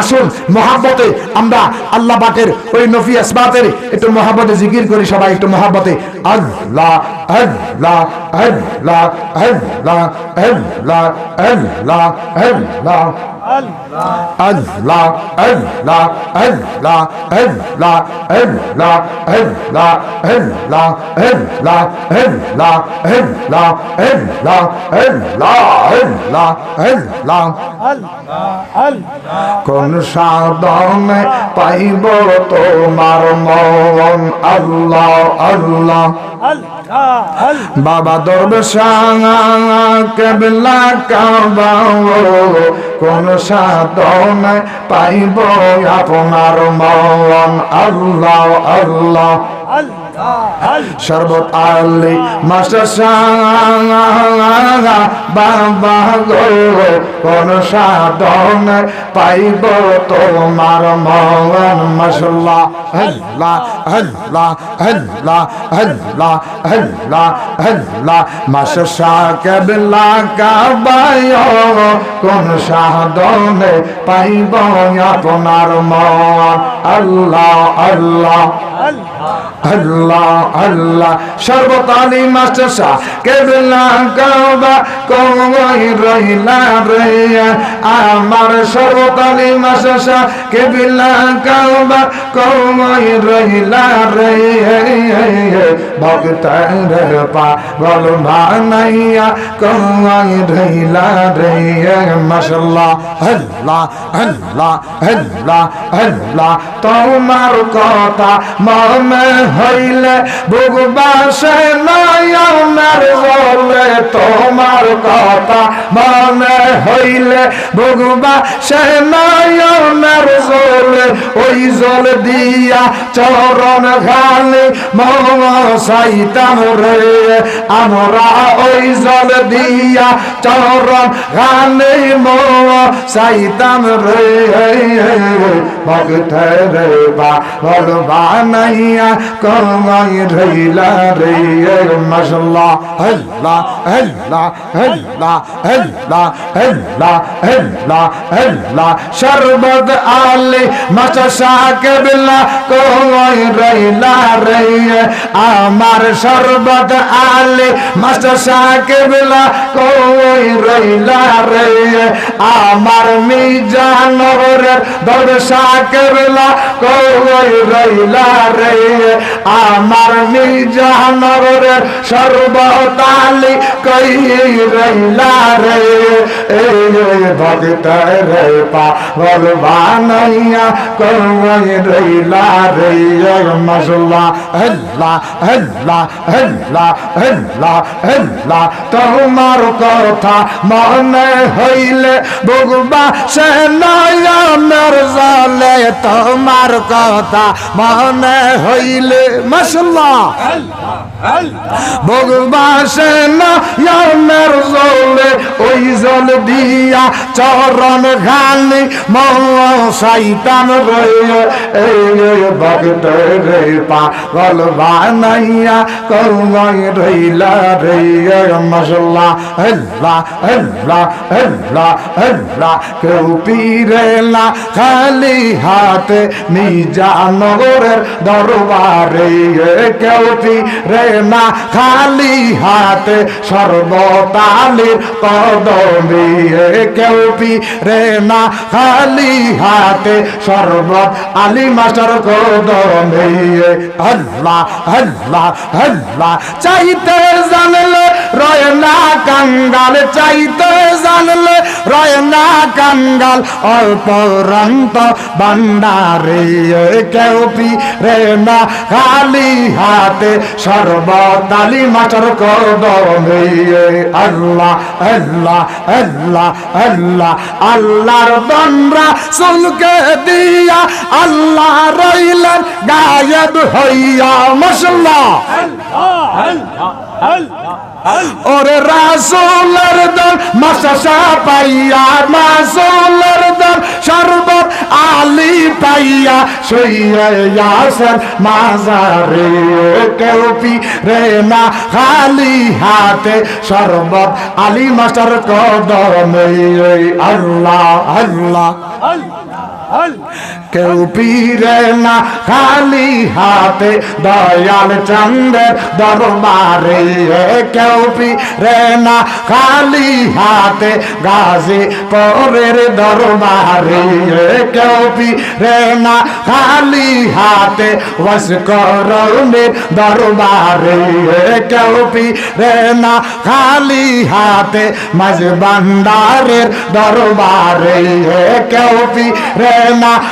আসুন মহাব্বতে আমরা আল্লাহ পাকের ওই নফি আসবাতের একটু মহাব্বতে জিকির করি সবাই একটু মহাব্বতে আল্লাহ কোন সাধনে পাইব তোমার মন। আল্লাহ আল্লাহ। বাবা দরবেশা কেবলা কাবা কোন সাধনে পাইব আপনার মন। আল্লাহ আল্লাহ। শরবত আলী মাস্টার বাবা গো, কোন সাধন পাইব তোমার মন মশলা আল্লাহ আল্লাহ আল্লাহ আল্লাহ আল্লাহ আল্লাহ মাসা কেবলা কাবায়, কোন সাধনে পাইব আপনার মন আল্লাহ আল্লাহ। আল্লাহ আল্লাহ সর্বতালি মাস্টার শাহ। কেবলা কাবা কই রইলা রে। আমার সর্বতালি মাস্টার শাহ, কেবলা কাবা কই রইলা রে। ভক্তের পা বল বানাইয়া কই রইলা রে। মাশাল্লাহ আল্লাহ আল্লাহ আল্লাহ আল্লাহ। তোমার কথা মনে হইলে ভুগবাসে নয়নের বলে তোমার কথা মনে হইলে ভুগবাসে নয়নের জলে ওই জল দিয়া চরণ ঘালে মসাইতাম রে। আমরা ওই জল দিয়া চরণ ঘালে মসাইতাম রে। ভক্ত রে বা বলবা কমাই রইলা রে। মশলা হল্লা হল্লা হল্লা হল্লা হল্লা হল্লা হল্লা। শরবত আলে মাচা কেবলা কো আমার শরবত আলে মাস্টার সাকেবলা কই রইলা রে? আমার মিজান রে দর সাকেবলা কই রইলা রে? আমার মিজান রে সর্বত আলে কই রইলা রে? এই ভক্ত রে পা বলবানাইয়া কই রইলা রে? হইলে ভগবা, সে নয়নের তোমার কথা মনে হইলে মশলা ভগবা, সে নয়নের ওই জল দিয়া চরণ ঘানি সাইতান রে ভক্ত রে পাগল বানাইয়া করুণাই রইলা রে মশলা হল্লা হল্লা হল্লা হল্লা। কেউ পিরেলা খালি হাতে নিজানগরের দরবারে। কেউ পিরেলা খালি হাতে সর্বতালির কদমে। কেউ পিরেলা খালি হাতে সর্বত আলী মাস্টার কদমে আল্লাহ আল্লাহ আল্লাহ চাইতে জানলে রয় না কাঙ্গাল, চাইতে জানলে রয় না কাঙ্গাল, অল্প কেউ রে না। খালি হাতে সর্বতালি মাটার কদমে আল্লাহ আল্লাহ আল্লাহ আল্লাহ আল্লাহর বন্দ্রা সুলকে দিয়া আল্লাহ রইলেন গায়েব হইয়া মশলা ওরে রাসুলের দল মাসাসা পাইয়া মাসুলের দল, শরবত আলী পাইয়া সইয়াসের মাজারে। কেউ পি রে না, খালি হাতে শরবত আলী মাস্টার কদমে আল্লাহ আল্লাহ। কেউ পীরে না, খালি হাতে দয়াল চন্দ্রের দরবারে। কেউ পীরে না, খালি হাতে গাজী পরের দরবারে। কেউ পীরে না, খালি হাতে ওয়াসকরণের দরবারে। কেউ পীরে না, খালি হাতে মাঝ দরবারে। কেউ পীরে না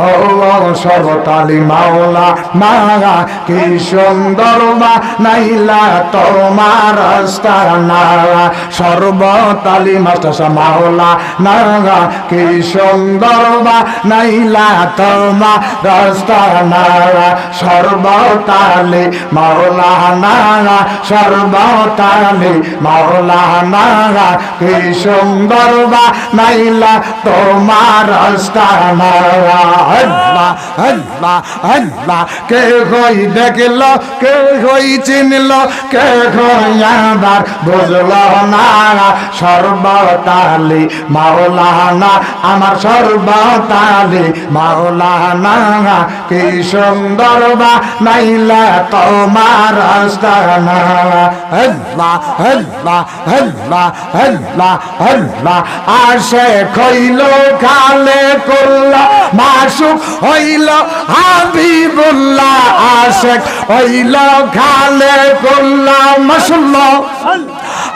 ও সর্বতালি মাওলা মাগা কি সুন্দর মা নাইলা তোমার রাস্তা নাগা সর্বতালি মাস্টার মাওলা নাগা কি সুন্দর মা নাইলা তোমার রাস্তা নাগা সর্বতালি মাওলা নাগা সর্বতালি মাওলা নাগা কি সুন্দর বা নাইলা তোমার রাস্তা নাগা আল্লাহ আল্লাহ আল্লাহ কে হই দেখল, কে হই চিনল, কে হই আবার বুঝল না। সর্বতালি মাওলানা, আমার সর্বতালি মাওলানা। কি সুন্দর বা নাইলা তোমার রাস্তা আল্লাহ আল্লাহ আল্লাহ আল্লাহ আল্লাহ আসে খইল খালে করল মাসুক হইল হাবিবুল্লাহ আশেক হইল খালে করল মাসুল্লাহ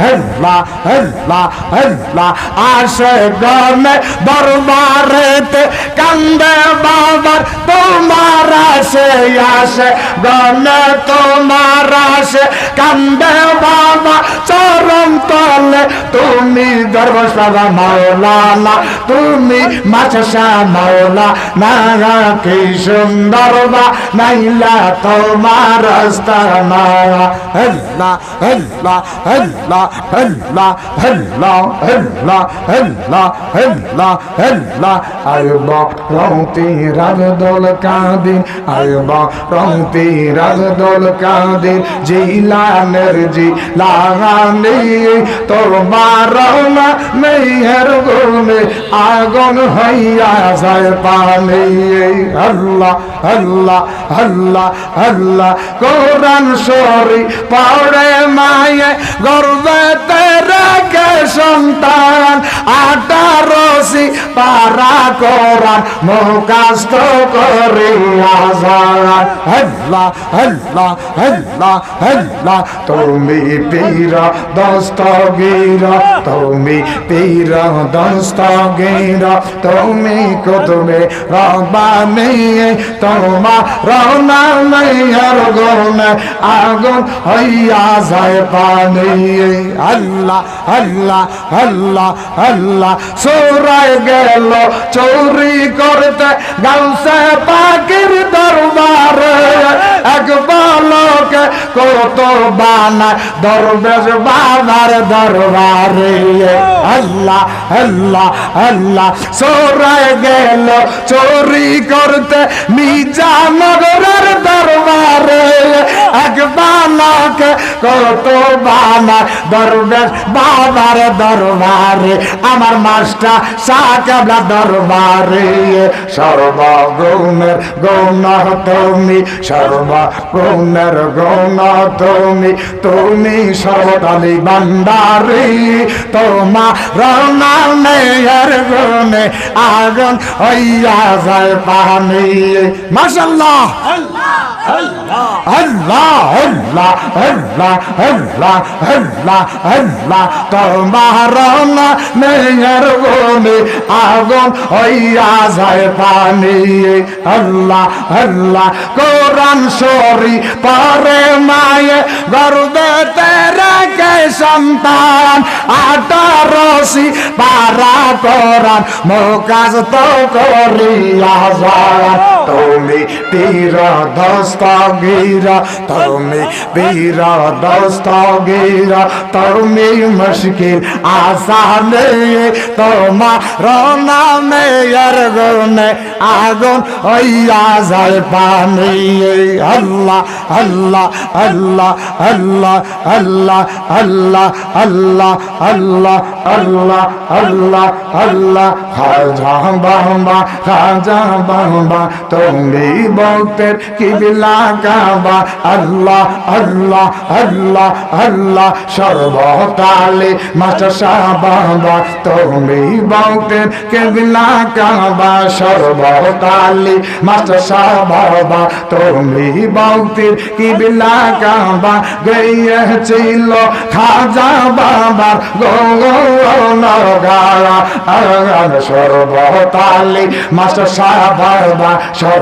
হেল্লা হেল্লা হেল্লা। আসে গনে দরবারেতে কান্দে বাবার, তোমার আসে আসে। গনে তোমার আসে, কান্দে বাবা। চরম তলে তুমি দরবার বাবা মাওলানা, তুমি মাছসা মাওলা না কি সুন্দর বা, নাইলা তোমার রাস্তা না হেল্লা হেল্লা হেল্লা। হেল্লা হেল্লা হেল্লা হেল্লা হেল্লা হেল্লা। আয়ব রংতি রাগ দোল কাদিন আয়ব রংতি রাগ দোল কাদিন। জিলানের জি লাগানি তোর বারনা মেহের গুনে আগুন হইয়া যায় পানি। আল্লাহ আল্লাহ আল্লাহ আল্লাহ কোরআন শরী পড়ে মায়ে গর্বেতে terra সন্তান আটারসি পারা কোরআন মুখাস্ত করে আজান। আল্লাহ আল্লাহ আল্লাহ আল্লাহ তুমি পীর দস্তগীর, তুমি পীর দস্তগীর, তুমি কুতুবে রব্বানি তোমার রওনা মেয়ের গুণে আগুন হইয়া যায় পানি আল্লাহ আল্লাহ আল্লাহ আল্লাহ সোরায় গেল, চৌরি করতে গাউসে পাখির দরবারে। এক বালকে কত বানায়, দরবেশ বাবার দরবারে। আল্লাহ আল্লাহ আল্লাহ। সোরায় গেল, চোরি করতে মিজা নগরের দরবারে। এক বানাকে কত বানা দরবেশ বাবার দরবারে আমার মাস্টার সাকাবলা দরবারে সর্বগুণের গৌণ তুমি সর্বগুণের গৌণ তুমি তুমি সর্বদালি বান্দারি তোমার রনামের গুণে আগুন হইয়া যায় পানি মাশাল্লাহ তোমার মেয়ের গুণে আগুন হইয়া যায় পানি আল্লাহ আল্লাহ কোরআন শরী পরে মায়ে গর্বে কে সন্তান আঠারোশি পারা কোরআন মোকাজ তো করিয়া যায় তুমি পীর দস্তগীর তুমি পীর দস্তগীর তুমি মুশকিল আসানে তোমার নামে আর গুনে আগুন হইয়া যায় পানি আল্লাহ আল্লাহ আল্লাহ আল্লাহ আল্লাহ আল্লাহ আল্লাহ আল্লাহ আল্লাহ আল্লাহ আল্লাহ খাজা বাবা খাজা বাবা তুমি বক্তের কিবলা কাবা আল্লাহ আল্লাহ আল্লাহ আল্লাহ সর্বকালে মাস্টার শাহ বাবা, তুমি বক্তের কিবলা কাবা সর্বকালে মাস্টার শাহ বাবা, তুমি বক্তের কিবলা কাবা গিয়েছিল খাজা বাবার গৌরগাড়া সর্বতালি মাস্টার শাহ বাবা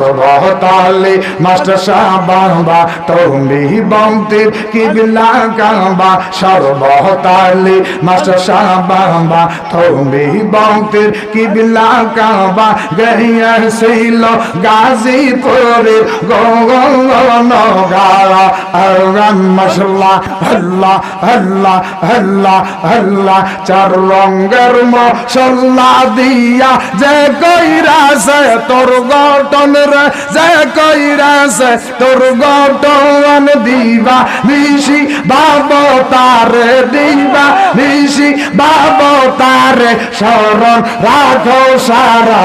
করব তালে মাস্টার শাহ বাংবা তৌমি বন্তির কিবলা কাংবা সর্ব তালে মাস্টার শাহ বাংবা তৌমি বন্তির কিবলা কাংবা গহিয়া ছিল গাজীপুরের গঙ্গনগারা আরাম মশলা হল্লা হল্লা হল্লা হল্লা চার রঙ্গের মশলা দিয়া যে কইরা সে তোর গঠনের রে যে কইরাছে, তোর গঠন দিবা, নিশি বাব তারে দিবা, নিশি বাব তারে শরণ রাখো, সারা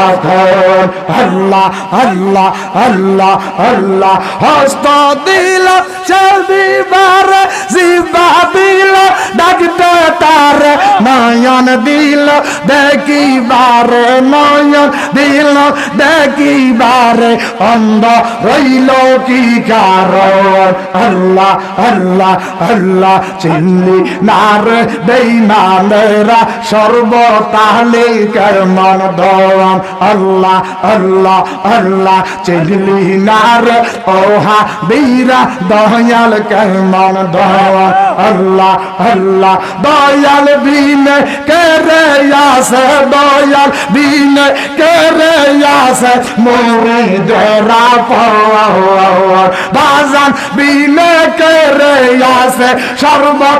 আল্লাহ আল্লাহ আল্লাহ আল্লাহ, হস্ত দিল চলবিবার জিবা দিল, ডাকতে তার নয়ন দিল, দেখিবার নয়ন দিল, দেখিবার অন্ধ রইল কি কারণ? আল্লাহ আল্লাহ আল্লাহ, চিল্লি নার বেইমানেরা সর্বতালে কেমন দম আল্লাহ আল্লাহ আল্লাহ, চিল্লি নার ওহা বীরা দয়াল কেমন দম আল্লাহ আল্লাহ, দয়াল বিনে কেরে আসে দয়াল বিনে কেরে আসে মোরে ধরা পাওয়া বাজান বিলে করে আসে সর্বত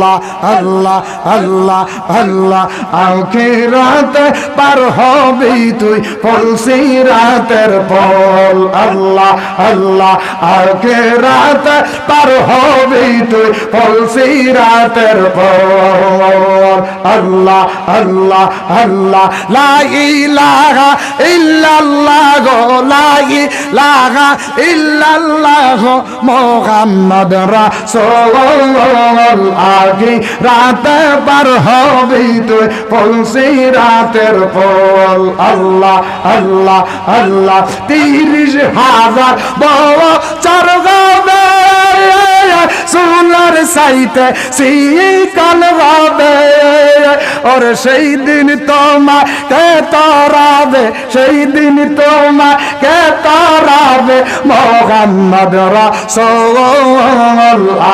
আল্লাহ আল্লাহ আল্লাহ আগে রাতে পার হবে তুই ফুলসি রাতের পর আল্লাহ আল্লাহ আগে রাতে পার হবে তুই ফুলসি রাতের পর আল্লাহ আল্লাহ আল্লাহ। লা ইলাহা ইল্লাল্লাহ গো, লা ইলাহা ইল্লাল্লাহ মুহাম্মদ রাসূল আগে রাতে পার হবে তুই পলসি রাতের পল আল্লাহ আল্লাহ আল্লাহ, তিরিশ হাজার বড় চরগাবে। সোনার সাইতে শিকল হবে। ওর সেই দিন তোমা কে তরাবে, সেই দিন তোমা কে হবে মোহাম্মদ রসোল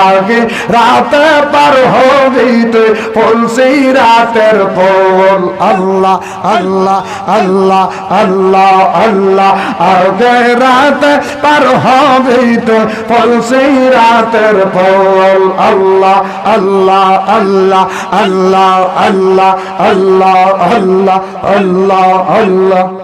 আগে রাতে পার হবে তুই ফুলসি রাতের পোল আল্লাহ আল্লাহ আল্লাহ আল্লাহ আল্লাহ আগে রাতে পার হবে তুই ফুলসি রাতের পোল আল্লাহ আল্লাহ আল্লাহ আল্লাহ আল্লাহ আল্লাহ আল্লাহ আল্লাহ আল্লাহ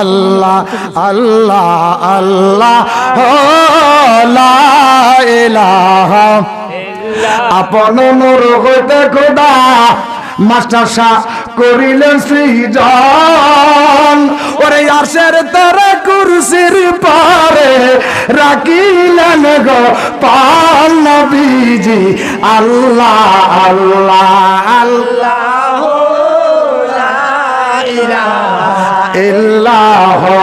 আল্লাহ আল্লাহ আল্লাহ। আপন নূর হইতে খোদা মাস্টার শাহ করিলেন সৃজন ওরে আরশের তারা কুরসির পারে রাখিলেন গো পান নবীজি আল্লাহ আল্লাহ আল্লাহ ইলাহা